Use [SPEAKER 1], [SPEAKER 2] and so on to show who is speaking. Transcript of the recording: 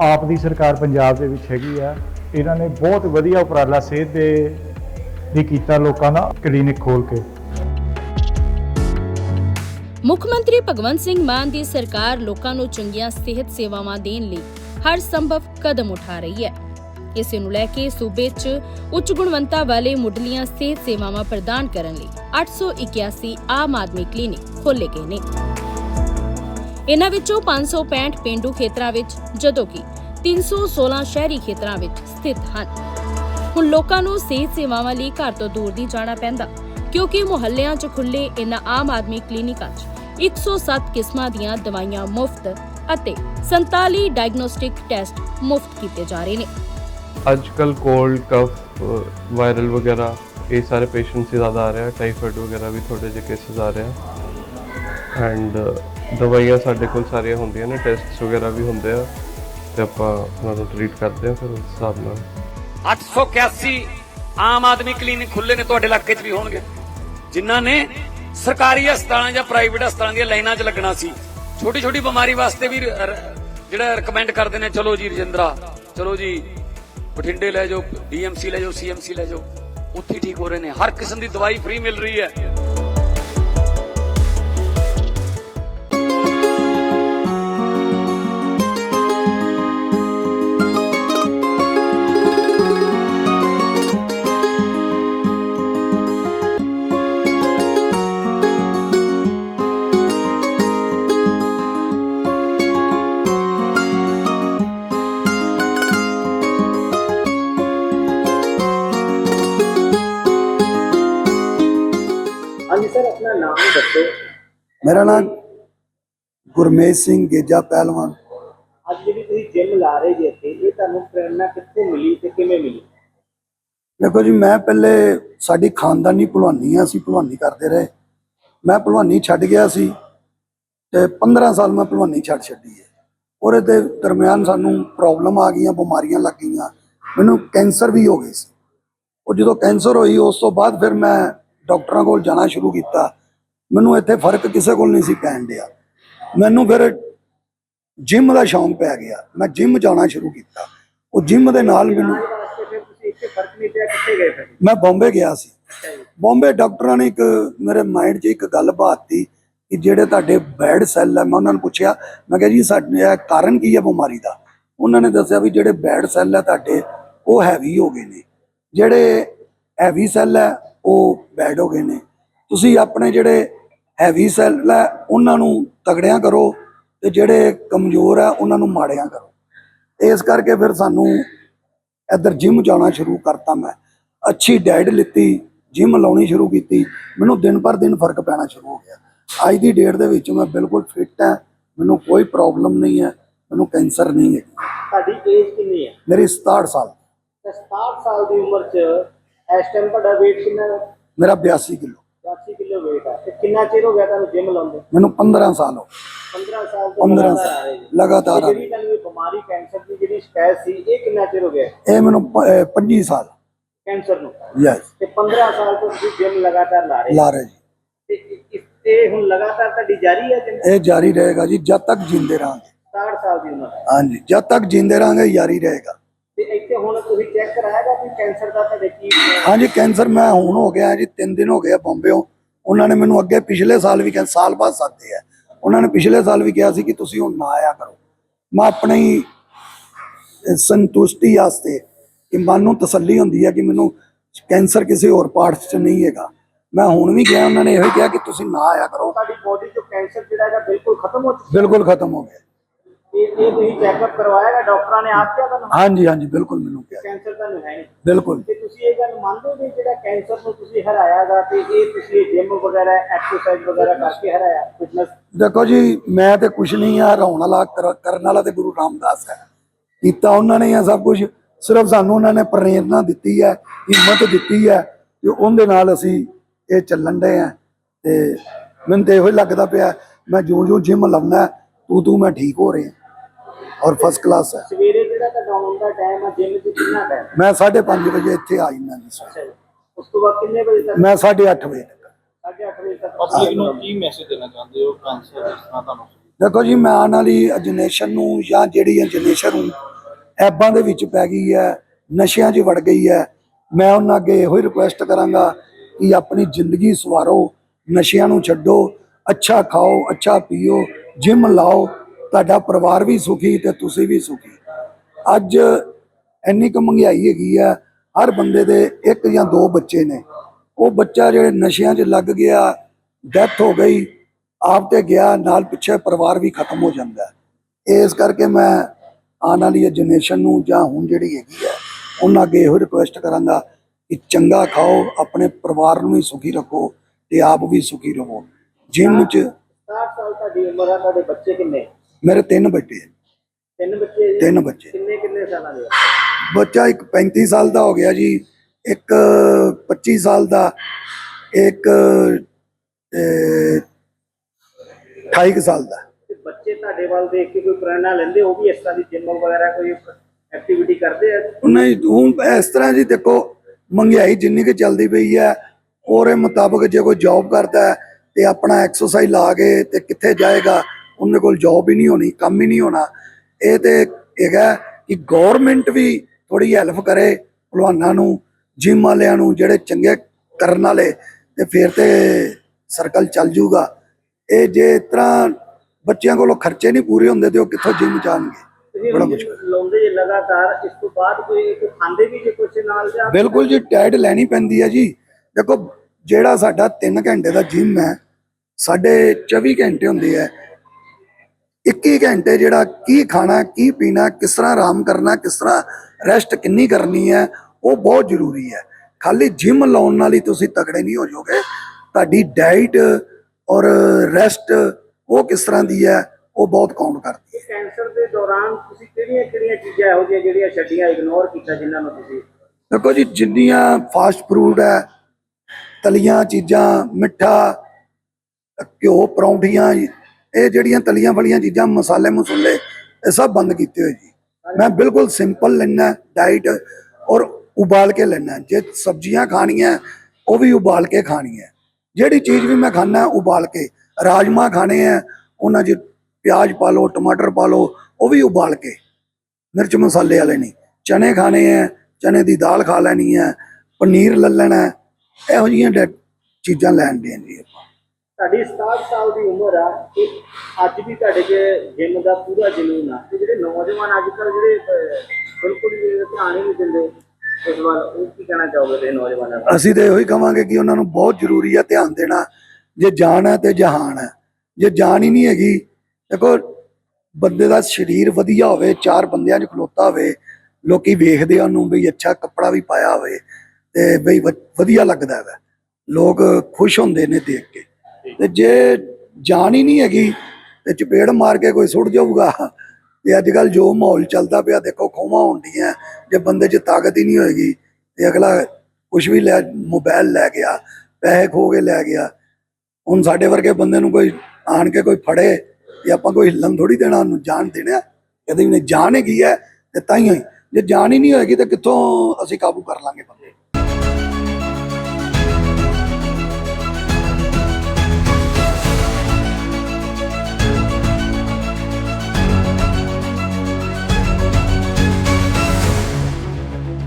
[SPEAKER 1] ਆਪ ਦੀ ਸਰਕਾਰ ਪੰਜਾਬ ਦੇ ਵਿੱਚ ਹੈਗੀ ਆ। ਇਹਨਾਂ ਨੇ ਬਹੁਤ ਵਧੀਆ ਉਪਰਾਲਾ ਸਿਹਤ ਦੇ ਦੀ ਕੀਤਾ ਲੋਕਾਂ ਦਾ ਕਲੀਨਿਕ ਖੋਲ ਕੇ।
[SPEAKER 2] ਮੁੱਖ ਮੰਤਰੀ ਭਗਵੰਤ ਸਿੰਘ ਮਾਨ ਦੀ ਸਰਕਾਰ ਲੋਕਾਂ ਨੂੰ ਚੰਗੀਆਂ ਸਿਹਤ ਸੇਵਾਵਾਂ ਦੇਣ ਲਈ ਹਰ ਸੰਭਵ ਕਦਮ ਉਠਾ ਰਹੀ ਹੈ। ਇਸੇ ਨੂੰ ਲੈ ਕੇ ਸੂਬੇ 'ਚ ਉੱਚ ਗੁਣਵੰਤਾ ਵਾਲੇ ਮੁੱਢਲੀਆਂ ਸਿਹਤ ਸੇਵਾਵਾਂ ਪ੍ਰਦਾਨ ਕਰਨ ਲਈ 881 ਆਮ ਆਦਮੀ ਕਲੀਨਿਕ ਖੋਲੇ ਗਏ ਨੇ। ਇਹਨਾਂ ਵਿੱਚੋਂ 565 ਪਿੰਡੂ ਖੇਤਰਾਂ ਵਿੱਚ, ਜਦੋਂ ਕਿ 316 ਸ਼ਹਿਰੀ ਖੇਤਰਾਂ ਵਿੱਚ ਸਥਿਤ ਹਨ। ਹੁਣ ਲੋਕਾਂ ਨੂੰ ਸਿਹਤ ਸੇਵਾਵਾਂ ਲਈ ਘਰ ਤੋਂ ਦੂਰ ਦੀ ਜਾਣਾ ਪੈਂਦਾ, ਕਿਉਂਕਿ ਮੁਹੱਲਿਆਂ 'ਚ ਖੁੱਲੇ ਇਨ੍ਹਾਂ ਆਮ ਆਦਮੀ ਕਲੀਨਿਕਾਂ 'ਚ 107 ਕਿਸਮਾਂ ਦੀਆਂ ਦਵਾਈਆਂ ਮੁਫਤ ਅਤੇ 47 ਡਾਇਗਨੋਸਟਿਕ ਟੈਸਟ ਮੁਫਤ ਕੀਤੇ ਜਾ ਰਹੇ ਨੇ।
[SPEAKER 3] ਅੱਜ ਕੱਲ ਕੋਲਡ, ਕਫ, ਵਾਇਰਲ ਵਗੈਰਾ, ਇਹ ਸਾਰੇ ਪੇਸ਼ੈਂਟਸ ਜ਼ਿਆਦਾ ਆ ਰਹੇ ਆ, ਟਾਈਫਾਇਡ ਵਗੈਰਾ ਵੀ ਥੋੜੇ ਜਿਹੇ ਕੇਸਿਸ ਆ ਰਹੇ ਆ। ਐਂਡ ਦਵਾਈਆਂ ਸਾਡੇ ਕੋਲ ਸਾਰੀਆਂ ਹੁੰਦੀਆਂ ਨੇ ਟੈਸਟਸ ਵਗੈਰਾ ਵੀ ਹੁੰਦੇ ਆ, ਤੇ ਆਪਾਂ ਉਹਨਾਂ ਨੂੰ ਟ੍ਰੀਟ ਕਰਦੇ ਆ ਫਿਰ ਉਸ ਹਿਸਾਬ ਨਾਲ।
[SPEAKER 4] 881 ਆਮ ਆਦਮੀ ਕਲੀਨਿਕ ਖੁੱਲੇ ਨੇ, ਤੁਹਾਡੇ ਇਲਾਕੇ 'ਚ ਵੀ ਹੋਣਗੇ। ਜਿਨ੍ਹਾਂ ਨੇ ਸਰਕਾਰੀ ਹਸਪਤਾਲਾਂ ਜਾਂ ਪ੍ਰਾਈਵੇਟ ਹਸਪਤਾਲਾਂ ਦੀਆਂ ਲਾਈਨਾਂ 'ਚ ਲੱਗਣਾ ਸੀ। ਛੋਟੀ ਛੋਟੀ ਬਿਮਾਰੀ ਵਾਸਤੇ ਵੀ ਜਿਹੜਾ ਰეკਮੈਂਡ ਕਰਦੇ ਨੇ, ਚਲੋ ਜੀ ਰਜਿੰਦਰਾ, ਚਲੋ ਜੀ ਬਠਿੰਡੇ ਲੈ ਜਾਓ ਡੀਐਮਸੀ ਲੈ ਜਾਓ ਸੀਐਮਸੀ ਲੈ ਜਾਓ, ਉੱਥੇ ਹੀ ਠੀਕ ਹੋ ਰਹੇ ਨੇ। ਹਰ ਕਿਸਮ ਦੀ ਦਵਾਈ ਫ੍ਰੀ ਮਿਲ ਰਹੀ ਹੈ।
[SPEAKER 5] ਹਾਂਜੀ ਸਰ ਆਪਣਾ ਨਾਮ ਦੱਸੋ।
[SPEAKER 6] ਮੇਰਾ ਨਾਮ ਗੁਰਮੇਜ ਸਿੰਘ ਗੇਜਾ ਪਹਿਲਵਾਨ।
[SPEAKER 5] ਅੱਜ ਜਿਹੜੀ ਤੁਸੀਂ ਜਿਮ ਲਾ ਰਹੇ ਜੀ ਇੱਥੇ ਇਹ ਤੁਹਾਨੂੰ ਪ੍ਰੇਰਣਾ ਕਿੱਥੇ ਮਿਲੀ ਤੇ ਕਿਵੇਂ ਮਿਲੀ?
[SPEAKER 6] ਦੇਖੋ ਜੀ ਮੈਂ ਪਹਿਲੇ ਸਾਡੀ ਖਾਨਦਾਨੀ ਭਲਵਾਨੀ ਆ ਅਸੀਂ ਭਲਵਾਨੀ ਕਰਦੇ ਰਹੇ। ਮੈਂ ਭਲਵਾਨੀ ਛੱਡ ਗਿਆ ਸੀ ਤੇ 15 ਸਾਲ ਮੈਂ ਭਲਵਾਨੀ ਛੱਡ ਛੱਡੀ ਹੈ। ਉਹਦੇ ਦੇ ਦਰਮਿਆਨ ਸਾਨੂੰ ਪ੍ਰੋਬਲਮ ਆ ਗਈਆਂ ਬਿਮਾਰੀਆਂ ਲੱਗ ਗਈਆਂ। ਮੈਨੂੰ ਕੈਂਸਰ ਵੀ ਹੋ ਗਈ ਸੀ। ਉਹ ਜਦੋਂ ਕੈਂਸਰ ਹੋਈ ਉਸ ਤੋਂ ਬਾਅਦ ਫਿਰ ਮੈਂ ਡਾਕਟਰਾਂ ਕੋਲ ਜਾਣਾ ਸ਼ੁਰੂ ਕੀਤਾ। ਮੈਨੂੰ ਇੱਥੇ ਫ਼ਰਕ ਕਿਸੇ ਕੋਲ ਨਹੀਂ ਸੀ ਪੈਣ ਡਿਆ। ਮੈਨੂੰ ਫਿਰ ਜਿਮ ਦਾ ਸ਼ੌਂਕ ਪੈ ਗਿਆ। ਮੈਂ ਜਿਮ ਜਾਣਾ ਸ਼ੁਰੂ ਕੀਤਾ। ਉਹ ਜਿਮ ਦੇ ਨਾਲ ਮੈਨੂੰ ਮੈਂ ਬੰਬੇ ਗਿਆ ਸੀ। ਬੰਬੇ ਡਾਕਟਰਾਂ ਨੇ ਇੱਕ ਮੇਰੇ ਮਾਈਂਡ 'ਚ ਇੱਕ ਗੱਲ ਬਾਤੀ ਕਿ ਜਿਹੜੇ ਤੁਹਾਡੇ ਬੈਡ ਸੈੱਲ ਹੈ ਮੈਂ ਉਹਨਾਂ ਨੂੰ ਪੁੱਛਿਆ। ਮੈਂ ਕਿਹਾ ਜੀ ਸਾਡੇ ਇਹ ਕਾਰਨ ਕੀ ਹੈ ਬਿਮਾਰੀ ਦਾ? ਉਹਨਾਂ ਨੇ ਦੱਸਿਆ ਵੀ ਜਿਹੜੇ ਬੈਡ ਸੈੱਲ ਹੈ ਤੁਹਾਡੇ ਉਹ ਹੈਵੀ ਹੋ ਗਏ ਨੇ। ਜਿਹੜੇ ਹੈਵੀ ਸੈੱਲ ਹੈ ਉਹ ਬੈਡ ਹੋ ਗਏ ਨੇ। ਤੁਸੀਂ ਆਪਣੇ ਜਿਹੜੇ ਹੈਵੀ ਸੈੱਲ ਹੈ ਉਹਨਾਂ ਨੂੰ ਤਗੜਿਆਂ ਕਰੋ ਤੇ ਜਿਹੜੇ ਕਮਜ਼ੋਰ ਹੈ ਉਹਨਾਂ ਨੂੰ ਮਾੜਿਆਂ ਕਰੋ। ਇਸ ਕਰਕੇ ਫਿਰ ਸਾਨੂੰ ਇੱਧਰ ਜਿਮ ਜਾਣਾ ਸ਼ੁਰੂ ਕਰਤਾ ਮੈਂ। ਅੱਛੀ ਡਾਈਟ ਲਿੱਤੀ ਜਿਮ ਲਾਉਣੀ ਸ਼ੁਰੂ ਕੀਤੀ। ਮੈਨੂੰ ਦਿਨ ਪਰ ਦਿਨ ਫ਼ਰਕ ਪੈਣਾ ਸ਼ੁਰੂ ਹੋ ਗਿਆ। ਅੱਜ ਦੀ ਡੇਟ ਦੇ ਵਿੱਚ ਮੈਂ ਬਿਲਕੁਲ ਫਿੱਟ ਹਾਂ ਮੈਨੂੰ ਕੋਈ ਪ੍ਰੋਬਲਮ ਨਹੀਂ ਹੈ ਮੈਨੂੰ ਕੈਂਸਰ ਨਹੀਂ ਹੈ
[SPEAKER 5] ਤੁਹਾਡੀ ਏਜ ਕਿੰਨੀ ਹੈ?
[SPEAKER 6] ਮੇਰੀ 67 ਸਾਲ
[SPEAKER 5] ਤੇ 67 ਸਾਲ ਦੀ ਉਮਰ 'ਚ ਇਸ ਟਾਈਮ ਤੁਹਾਡਾ weight ਕਿੰਨਾ ਹੈ?
[SPEAKER 6] ਮੇਰਾ 82 ਕਿਲੋ।
[SPEAKER 5] 80 ਕਿਲੋ weight ਹੈ ਤੇ ਕਿੰਨਾ ਚਿਰ ਹੋ ਗਿਆ ਤੁਹਾਨੂੰ ਜਿਮ ਲਾਉਂਦੇ?
[SPEAKER 6] ਮੈਨੂੰ 15 ਸਾਲ ਹੋ
[SPEAKER 5] 15 ਸਾਲ ਤੋਂ
[SPEAKER 6] 15
[SPEAKER 5] ਲਗਾਤਾਰ ਆ ਰਹੇ
[SPEAKER 6] ਸਾਲ ਲਗਾਤਾਰ
[SPEAKER 5] ਜਿਹੜੀ ਤੁਹਾਨੂੰ ਬਿਮਾਰੀ ਕੈਂਸਰ ਦੀ ਜਿਹੜੀ ਸ਼ਿਕਾਇਤ ਸੀ ਇਹ ਕਿੰਨਾ ਚਿਰ ਹੋ ਗਿਆ?
[SPEAKER 6] ਇਹ ਮੈਨੂੰ 25 ਸਾਲ।
[SPEAKER 5] ਕੈਂਸਰ ਨੂੰ?
[SPEAKER 6] ਯੈਸ
[SPEAKER 5] ਤੇ 15 ਸਾਲ ਤੋਂ ਤੁਸੀਂ ਜਿਮ ਲਗਾਤਾਰ ਲਾ ਰਹੇ।
[SPEAKER 6] ਲਾ ਰਹੇ ਜੀ।
[SPEAKER 5] ਤੇ ਇਹ ਹੁਣ ਲਗਾਤਾਰ ਤੁਹਾਡੀ ਜਾਰੀ ਹੈ ਜਿਮ
[SPEAKER 6] ਇਹ ਜਾਰੀ ਰਹੇਗਾ ਜੀ ਜਦ ਤੱਕ ਜਿੰਦੇ ਰਹਾਂਗੇ।
[SPEAKER 5] 60 ਸਾਲ ਦੀ ਉਮਰ।
[SPEAKER 6] ਹਾਂਜੀ ਜਦ ਤੱਕ ਜਿੰਦੇ ਰਹਾਂਗੇ ਜਾਰੀ ਰਹੇਗਾ।
[SPEAKER 5] ਤੇ ਇੱਥੇ ਹੁਣ ਤੁਸੀਂ ਚੈੱਕ ਕਰਾਇਆਗਾ ਕਿ ਕੈਂਸਰ ਦਾ ਤੁਹਾਡੇ ਕੀ
[SPEAKER 6] ਹਾਂਜੀ ਕੈਂਸਰ ਮੈਂ ਹੁਣ ਹੋ ਗਿਆ ਜੀ 3 ਦਿਨ ਹੋ ਗਏ ਆ ਬੰਬਿਓ ਉਹਨਾਂ ਨੇ ਮੈਨੂੰ ਅੱਗੇ ਪਿਛਲੇ ਸਾਲ ਵੀ ਕਿਹਾ ਸਾਲ ਬਾਅਦ ਸੱਦੇ ਆ ਉਹਨਾਂ ਨੇ ਪਿਛਲੇ ਸਾਲ ਵੀ ਕਿਹਾ ਸੀ ਕਿ ਤੁਸੀਂ ਹੁਣ ਨਾ ਆਇਆ ਕਰੋ। ਮੈਂ ਆਪਣੀ ਸੰਤੁਸ਼ਟੀ ਵਾਸਤੇ ਕਿ ਮਨ ਨੂੰ ਤਸੱਲੀ ਹੁੰਦੀ ਹੈ ਕਿ ਮੈਨੂੰ ਕੈਂਸਰ ਕਿਸੇ ਹੋਰ ਪਾਰਟਸ 'ਚ ਨਹੀਂ ਹੈਗਾ। ਮੈਂ ਹੁਣ ਵੀ ਗਿਆ ਉਹਨਾਂ ਨੇ ਇਹੋ ਹੀ ਕਿਹਾ ਕਿ ਤੁਸੀਂ ਨਾ ਆਇਆ ਕਰੋ।
[SPEAKER 5] ਤੁਹਾਡੀ ਬੋਡੀ ਚੋਂ ਕੈਂਸਰ ਜਿਹੜਾ ਹੈਗਾ ਬਿਲਕੁਲ ਖਤਮ ਹੋ ਚੁੱਕਾ
[SPEAKER 6] ਬਿਲਕੁਲ ਖਤਮ ਹੋ ਗਿਆ।
[SPEAKER 5] ਇਹ ਇਹ ਤੁਸੀਂ ਚੈੱਕਅਪ ਕਰਵਾਇਆਗਾ ਡਾਕਟਰਾਂ ਨੇ ਆਪ ਕਿਹਾ ਤੁਹਾਨੂੰ?
[SPEAKER 6] ਹਾਂਜੀ ਹਾਂਜੀ ਬਿਲਕੁਲ ਮੈਨੂੰ ਕਿਹਾ।
[SPEAKER 5] ਕੈਂਸਰ ਹੈ ਨਹੀਂ।
[SPEAKER 6] ਬਿਲਕੁਲ।
[SPEAKER 5] ਤੇ ਤੁਸੀਂ ਇਹ ਗੱਲ ਮੰਨਦੇ ਹੋ ਕਿ ਜਿਹੜਾ ਕੈਂਸਰ ਨੂੰ ਤੁਸੀਂ ਹਰਾਇਆਗਾ ਤੇ ਇਹ ਤੁਸੀਂ ਜਿਮ ਵਗੈਰਾ ਐਕਸਰਸਾਈਜ਼ ਵਗੈਰਾ ਕਰਕੇ ਹਰਾਇਆ? ਫਿਟਨੈਸ
[SPEAKER 6] ਦੇਖੋ ਜੀ ਮੈਂ ਤੇ ਕੁਛ ਨਹੀਂ ਆ ਹਰਾਉਣ ਵਾਲਾ ਕਰ- ਕਰਨ ਵਾਲਾ ਤੇ ਗੁਰੂ ਰਾਮਦਾਸ ਹੈ। ਕੀਤਾ ਉਹਨਾਂ ਨੇ ਆ ਸਭ ਕੁਝ ਸਿਰਫ ਸਾਨੂੰ ਉਹਨਾਂ ਨੇ ਪ੍ਰੇਰਣਾ ਦਿੱਤੀ ਹੈ ਹਿੰਮਤ ਦਿੱਤੀ ਹੈ ਕਿ ਉਹਦੇ ਨਾਲ ਅਸੀਂ ਇਹ ਚੱਲਣ ਦੇ ਆ ਤੇ ਮੈਨੂੰ ਤੇ ਇਹੋ ਹੀ ਲੱਗਦਾ ਪਿਆ ਮੈਂ ਜੋ ਜੋ ਜਿਮ ਲਾਉਣਾ ਤੂੰ ਤੂੰ ਮੈਂ ਠੀਕ ਹੋ ਰਿਹਾ। ਔਰ ਫਸਟ ਕਲਾਸ ਹੈ।
[SPEAKER 5] ਸਵੇਰੇ ਜਿਹੜਾ ਤੁਹਾਡਾ ਆਉਣ ਦਾ ਟਾਈਮ ਹੈ ਜਿਮ 'ਚ ਕਿੰਨਾ ਟਾਈਮ
[SPEAKER 6] ਮੈਂ 5:30 ਵਜੇ ਇੱਥੇ ਆ ਜਾਂਦਾ ਜੀ ਸਵੇਰੇ।
[SPEAKER 5] ਅੱਛਾ ਜੀ। ਉਸ ਤੋਂ ਬਾਅਦ ਕਿੰਨੇ ਵਜੇ ਤੱਕ?
[SPEAKER 6] ਮੈਂ 8:30 ਵਜੇ ਤੱਕ।
[SPEAKER 5] 8:30 ਵਜੇ ਤੱਕ।
[SPEAKER 7] ਪਬਲਿਕ ਨੂੰ ਕੀ ਮੈਸੇਜ ਦੇਣਾ ਚਾਹੁੰਦੇ ਹੋ? ਕੈਂਸਰ ਜਿਸ ਤਰ੍ਹਾਂ ਤੁਹਾਨੂੰ
[SPEAKER 6] ਦੇਖੋ ਜੀ ਮੈਂ ਆਉਣ ਵਾਲੀ ਜਨਰੇਸ਼ਨ ਨੂੰ ਜਾਂ ਜਿਹੜੀ ਜਨਰੇਸ਼ਨ ਨੂੰ ਐਬਾਂ ਦੇ ਵਿੱਚ ਪੈ ਗਈ ਹੈ ਨਸ਼ਿਆਂ 'ਚ ਵੜ ਗਈ ਹੈ। ਮੈਂ ਉਹਨਾਂ ਅੱਗੇ ਇਹੋ ਹੀ ਰਿਕੁਐਸਟ ਕਰਾਂਗਾ ਕਿ ਆਪਣੀ ਜ਼ਿੰਦਗੀ ਸਵਾਰੋ ਨਸ਼ਿਆਂ ਨੂੰ ਛੱਡੋ ਅੱਛਾ ਖਾਓ ਅੱਛਾ ਪੀਓ ਜਿਮ ਲਾਓ ਤੁਹਾਡਾ ਪਰਿਵਾਰ ਵੀ ਸੁਖੀ ਤੇ ਤੁਸੀਂ ਵੀ ਸੁਖੀ। ਅੱਜ ਇੰਨੀ ਕੁ ਮਹਿੰਗਾਈ ਹੈਗੀ ਆ, ਹਰ ਬੰਦੇ ਦੇ ਇੱਕ ਜਾਂ ਦੋ ਬੱਚੇ ਨੇ। ਉਹ ਬੱਚਾ ਜਿਹੜੇ ਨਸ਼ਿਆਂ 'ਚ ਲੱਗ ਗਿਆ, ਡੈਥ ਹੋ ਗਈ, ਆਪ ਤੇ ਗਿਆ, ਨਾਲ ਪਿੱਛੇ ਪਰਿਵਾਰ ਵੀ ਖਤਮ ਹੋ ਜਾਂਦਾ। ਇਸ ਕਰਕੇ ਮੈਂ ਆਉਣ ਵਾਲੀ ਜਨਰੇਸ਼ਨ ਨੂੰ ਜਾਂ ਹੁਣ ਜਿਹੜੀ ਹੈਗੀ ਹੈ ਉਹਨਾਂ ਅੱਗੇ ਇਹੋ ਰਿਕੁਐਸਟ ਕਰਾਂਗਾ ਕਿ ਚੰਗਾ ਖਾਓ, ਆਪਣੇ ਪਰਿਵਾਰ ਨੂੰ ਵੀ ਸੁਖੀ ਰੱਖੋ ਤੇ ਆਪ ਵੀ ਸੁਖੀ ਰਹੋ। ਜਿਮ 'ਚ
[SPEAKER 5] 60 ਸਾਲ ਤੁਹਾਡੀ ਉਮਰ ਆ, ਤੁਹਾਡੇ ਬੱਚੇ ਕਿੰਨੇ?
[SPEAKER 6] ਮੇਰੇ ਤਿੰਨ ਬੱਚੇ
[SPEAKER 5] ਤਿੰਨ ਬੱਚੇ ਜੀ?
[SPEAKER 6] ਤਿੰਨ ਬੱਚੇ
[SPEAKER 5] ਕਿੰਨੇ ਕਿੰਨੇ ਸਾਲਾਂ ਦੇ?
[SPEAKER 6] ਬੱਚਾ ਇੱਕ 35 ਸਾਲ ਦਾ ਹੋ ਗਿਆ ਜੀ ਇੱਕ 25 ਸਾਲ ਦਾ ਇੱਕ ਅਹ, 28 ਕੁ ਸਾਲ ਦਾ
[SPEAKER 5] ਬੱਚੇ ਤੁਹਾਡੇ ਵੱਲ ਦੇਖ ਕੇ ਕੋਈ ਪ੍ਰੇਰਣਾ ਲੈਂਦੇ ਉਹ ਵੀ ਇਸ ਤਰ੍ਹਾਂ ਦੀ ਜਿਮ ਵਗੈਰਾ ਕੋਈ ਐਕਟੀਵਿਟੀ ਕਰਦੇ ਆ
[SPEAKER 6] ਨਹੀਂ ਹੁਣ ਇਸ ਤਰ੍ਹਾਂ ਜੀ ਦੇਖੋ ਮਹਿੰਗਾਈ ਜਿੰਨੀ ਕਿ ਚੱਲਦੀ ਪਈ ਹੈ ਉਹਦੇ ਮੁਤਾਬਕ ਜੇ ਕੋਈ ਜੌਬ ਕਰਦਾ ਹੈ ਤੇ ਆਪਣਾ ਐਕਸਰਸਾਈਜ਼ ਲਾ ਕੇ ਤੇ ਕਿੱਥੇ ਜਾਏਗਾ ਉਹਦੇ ਕੋਲ ਜੌਬ ਹੀ ਨਹੀਂ ਹੋਣੀ ਕੰਮ ਹੀ ਨਹੀਂ ਹੋਣਾ। ਇਹ ਤੇ ਹੈਗਾ ਕਿ ਗਵਰਨਮੈਂਟ ਵੀ ਥੋੜੀ ਹੈਲਪ ਕਰੇ ਭਲਵਾਨਾਂ ਨੂੰ ਜਿਮ ਵਾਲਿਆਂ ਨੂੰ ਜਿਹੜੇ ਚੰਗੇ ਕਰਨ ਵਾਲੇ ਤੇ ਫਿਰ ਤੇ ਸਰਕਲ ਚੱਲ ਜੂਗਾ ਇਹ ਜੇ ਇਸ ਤਰ੍ਹਾਂ ਬੱਚਿਆਂ ਕੋਲੋਂ ਖਰਚੇ ਨਹੀਂ ਪੂਰੇ ਹੁੰਦੇ ਤੇ ਉਹ ਕਿੱਥੋਂ ਜਿਮ ਜਾਣਗੇ? ਬੜਾ ਮੁਸ਼ਕਿਲ।
[SPEAKER 5] ਲਾਉਂਦੇ ਜੇ ਲਗਾਤਾਰ ਇਸ ਤੋਂ ਬਾਅਦ ਕੋਈ ਖਾਂਦੇ ਵੀ ਜੇ ਕੁਛ ਨਾਲ ਜਾਂ
[SPEAKER 6] ਬਿਲਕੁਲ ਜੀ ਟਾਈਟ ਲੈਣੀ ਪੈਂਦੀ ਹੈ ਜੀ। ਦੇਖੋ ਜਿਹੜਾ ਸਾਡਾ 3 ਘੰਟੇ ਦਾ ਜਿਮ ਹੈ ਸਾਡੇ 24 ਘੰਟੇ ਹੁੰਦੇ ਹੈ। 21 ਘੰਟੇ ਜਿਹੜਾ ਕੀ ਖਾਣਾ ਕੀ ਪੀਣਾ ਕਿਸ ਤਰ੍ਹਾਂ ਆਰਾਮ ਕਰਨਾ ਕਿਸ ਤਰ੍ਹਾਂ ਰੈਸਟ ਕਿੰਨੀ ਕਰਨੀ ਹੈ ਉਹ ਬਹੁਤ ਜ਼ਰੂਰੀ ਹੈ। ਖਾਲੀ ਜਿਮ ਲਾਉਣ ਨਾਲ ਹੀ ਤੁਸੀਂ ਤਕੜੇ ਨਹੀਂ ਹੋ ਜਾਓਗੇ। ਤੁਹਾਡੀ ਡਾਈਟ ਔਰ ਰੈਸਟ ਉਹ ਕਿਸ ਤਰ੍ਹਾਂ ਦੀ ਹੈ ਉਹ ਬਹੁਤ ਕਾਊਂਟ ਕਰਦੀ ਹੈ।
[SPEAKER 5] ਕੈਂਸਰ ਦੇ ਦੌਰਾਨ ਤੁਸੀਂ ਕਿਹੜੀਆਂ ਕਿਹੜੀਆਂ ਚੀਜ਼ਾਂ ਇਹੋ ਜਿਹੀਆਂ ਜਿਹੜੀਆਂ ਛੱਡੀਆਂ ਇਗਨੋਰ ਕੀਤਾ ਜਿਨ੍ਹਾਂ ਨੂੰ ਤੁਸੀਂ?
[SPEAKER 6] ਦੇਖੋ ਜੀ ਜਿੰਨੀਆਂ ਫਾਸਟ ਫੂਡ ਹੈ ਤਲੀਆਂ ਚੀਜ਼ਾਂ ਮਿੱਠਾ ਘਿਓ ਪਰੌਂਠੀਆਂ ਇਹ ਜਿਹੜੀਆਂ ਤਲੀਆਂ ਵਾਲੀਆਂ ਚੀਜ਼ਾਂ, ਮਸਾਲੇ, ਮਸੂਲੇ, ਇਹ ਸਭ ਬੰਦ ਕੀਤੇ ਹੋਏ ਜੀ। ਮੈਂ ਬਿਲਕੁਲ ਸਿੰਪਲ ਲੈਣਾ ਡਾਈਟ ਔਰ ਉਬਾਲ ਕੇ ਲੈਣਾ ਜੇ ਸਬਜ਼ੀਆਂ ਖਾਣੀਆਂ, ਉਹ ਵੀ ਉਬਾਲ ਕੇ ਖਾਣੀ ਹੈ ਜਿਹੜੀ ਚੀਜ਼ ਵੀ ਮੈਂ ਖਾਣਾ ਉਬਾਲ ਕੇ। ਰਾਜਮਾ ਖਾਣੇ ਆ, ਉਹਨਾਂ 'ਚ ਪਿਆਜ਼ ਪਾ ਲਓ, ਟਮਾਟਰ ਪਾ ਲਓ, ਉਹ ਵੀ ਉਬਾਲ ਕੇ। ਮਿਰਚ ਮਸਾਲੇ ਵਾਲੇ ਨਹੀਂ। ਚਨੇ ਖਾਣੇ ਆ, ਚਨੇ ਦੀ ਦਾਲ ਖਾ ਲੈਣੀ ਹੈ ਪਨੀਰ ਲੈ ਲੈਣਾ, ਇਹੋ ਜਿਹੀਆਂ ਡੈ- ਚੀਜ਼ਾਂ ਲੈਣ ਦੀਆਂ ਜੀ ਆਪਾਂ।
[SPEAKER 5] ਤੁਹਾਡੀ 67 ਸਾਲ ਦੀ ਉਮਰ ਆ ਤੇ ਅੱਜ ਵੀ ਤੁਹਾਡੇ ਕੇ ਜਿਮ ਦਾ ਪੂਰਾ ਜਨੂਨ ਆ। ਤੇ ਜਿਹੜੇ ਨੌਜਵਾਨ ਅੱਜ ਕੱਲ ਜਿਹੜੇ ਬਿਲਕੁਲ ਧਿਆਨ ਹੀ ਨਹੀਂ ਦਿੰਦੇ ਇਸ ਵੱਲ, ਉਹ ਕੀ ਕਹਿਣਾ ਚਾਹੋਗੇ ਤੁਸੀਂ ਨੌਜਵਾਨਾਂ ਨੂੰ
[SPEAKER 6] ਅਸੀਂ ਤਾਂ ਇਹੋ ਹੀ ਕਵਾਂਗੇ ਕਿ ਉਹਨਾਂ ਨੂੰ ਬਹੁਤ ਜ਼ਰੂਰੀ ਹੈ ਧਿਆਨ ਦੇਣਾ। ਜੇ ਜਾਨ ਹੈ ਤੇ ਜਹਾਨ ਹੈ ਜੇ ਜਾਨ ਹੀ ਨਹੀਂ ਹੈਗੀ, ਦੇਖੋ, ਬੰਦੇ ਦਾ ਸਰੀਰ ਵਧੀਆ ਹੋਵੇ, ਚਾਰ ਬੰਦਿਆਂ 'ਚ ਖਲੋਤਾ ਹੋਵੇ, ਲੋਕੀ ਵੇਖਦੇ ਆ ਉਹਨੂੰ ਵੀ ਅੱਛਾ ਕੱਪੜਾ ਵੀ ਪਾਇਆ ਹੋਵੇ ਤੇ ਬਈ ਵ- ਵਧੀਆ ਲੱਗਦਾ ਹੈ ਲੋਕ ਖੁਸ਼ ਹੁੰਦੇ ਨੇ ਦੇਖ ਕੇ। ਤੇ ਜੇ ਜਾਨ ਹੀ ਨਹੀਂ ਹੈਗੀ ਤੇ ਚਪੇੜ ਮਾਰ ਕੇ ਕੋਈ ਸੁੱਟ ਜਾਊਗਾ। ਤੇ ਅੱਜ ਕੱਲ ਜੋ ਮਾਹੌਲ ਚੱਲਦਾ ਪਿਆ, ਦੇਖੋ ਖੋਵਾਂ ਹੁੰਦੀਆਂ, ਜੇ ਬੰਦੇ 'ਚ ਤਾਕਤ ਹੀ ਨਹੀਂ ਹੋਏਗੀ, ਤੇ ਅਗਲਾ ਕੁਝ ਵੀ ਲੈ ਮੋਬਾਈਲ ਲੈ ਗਿਆ, ਪੈਸੇ ਖੋ ਕੇ ਲੈ ਗਿਆ। ਹੁਣ ਸਾਡੇ ਵਰਗੇ ਬੰਦੇ ਨੂੰ ਕੋਈ ਆਣ ਕੇ ਕੋਈ ਫੜੇ ਤੇ ਆਪਾਂ ਕੋਈ ਹਿੱਲਣ ਥੋੜੀ ਦੇਣਾ, ਉਹਨੂੰ ਜਾਣ ਦੇਣਾ ਕਦੇ ਵੀ ਨਹੀਂ, ਜਾਣ ਹੈਗੀ ਹੈ, ਤੇ ਤਾਂ ਹੀ। ਜੇ ਜਾਣ ਹੀ ਨਹੀਂ ਹੋਏਗੀ, ਤਾਂ ਕਿੱਥੋਂ ਅਸੀਂ ਕਾਬੂ ਕਰ ਲਾਂਗੇ ਬੰਦੇ?